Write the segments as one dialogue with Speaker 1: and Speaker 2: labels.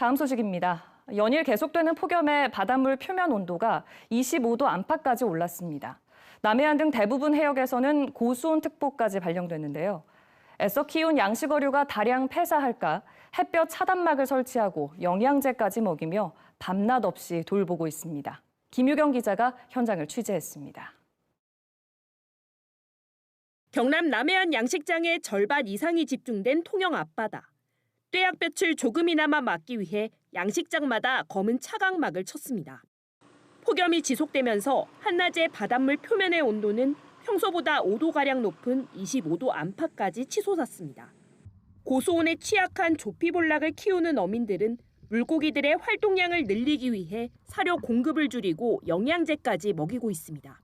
Speaker 1: 다음 소식입니다. 연일 계속되는 폭염에 바닷물 표면 온도가 25도 안팎까지 올랐습니다. 남해안 등 대부분 해역에서는 고수온 특보까지 발령됐는데요. 애써 키운 양식어류가 다량 폐사할까 햇볕 차단막을 설치하고 영양제까지 먹이며 밤낮 없이 돌보고 있습니다. 김유경 기자가 현장을 취재했습니다.
Speaker 2: 경남 남해안 양식장의 절반 이상이 집중된 통영 앞바다. 뙤약볕을 조금이나마 막기 위해 양식장마다 검은 차광막을 쳤습니다. 폭염이 지속되면서 한낮의 바닷물 표면의 온도는 평소보다 5도가량 높은 25도 안팎까지 치솟았습니다. 고수온에 취약한 조피볼락을 키우는 어민들은 물고기들의 활동량을 늘리기 위해 사료 공급을 줄이고 영양제까지 먹이고 있습니다.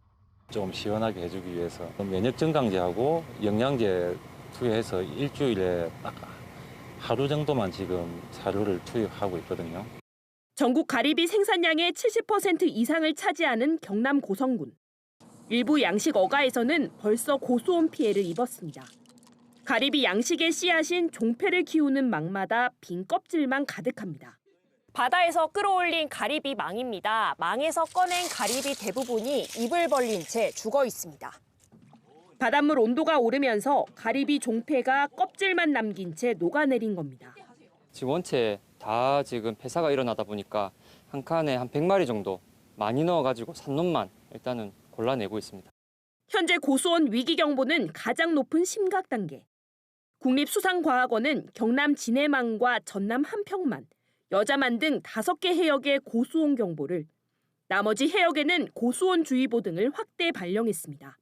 Speaker 3: 조금 시원하게 해주기 위해서 면역 증강제하고 영양제 투여해서 일주일에 딱 하루 정도만 지금 사료를 투입하고 있거든요.
Speaker 2: 전국 가리비 생산량의 70% 이상을 차지하는 경남 고성군. 일부 양식 어가에서는 벌써 고수온 피해를 입었습니다. 가리비 양식의 씨앗인 종패를 키우는 망마다 빈 껍질만 가득합니다.
Speaker 4: 바다에서 끌어올린 가리비 망입니다. 망에서 꺼낸 가리비 대부분이 입을 벌린 채 죽어 있습니다.
Speaker 2: 바닷물 온도가 오르면서 가리비 종패가 껍질만 남긴 채 녹아내린 겁니다.
Speaker 5: 지금 원체 다 지금 폐사가 일어나다 보니까 한 칸에 한 100마리 정도 많이 넣어가지고 산놈만 일단은 골라내고 있습니다.
Speaker 2: 현재 고수온 위기 경보는 가장 높은 심각 단계. 국립수산과학원은 경남 진해만과 전남 한평만, 여자만 등 다섯 개 해역의 고수온 경보를, 나머지 해역에는 고수온 주의보 등을 확대 발령했습니다.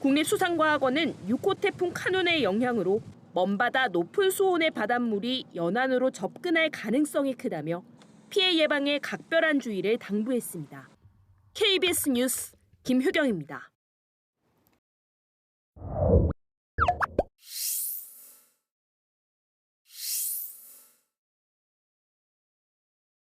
Speaker 2: 국립수산과학원은 6호 태풍 카눈의 영향으로 먼바다 높은 수온의 바닷물이 연안으로 접근할 가능성이 크다며 피해 예방에 각별한 주의를 당부했습니다. KBS 뉴스 김효경입니다.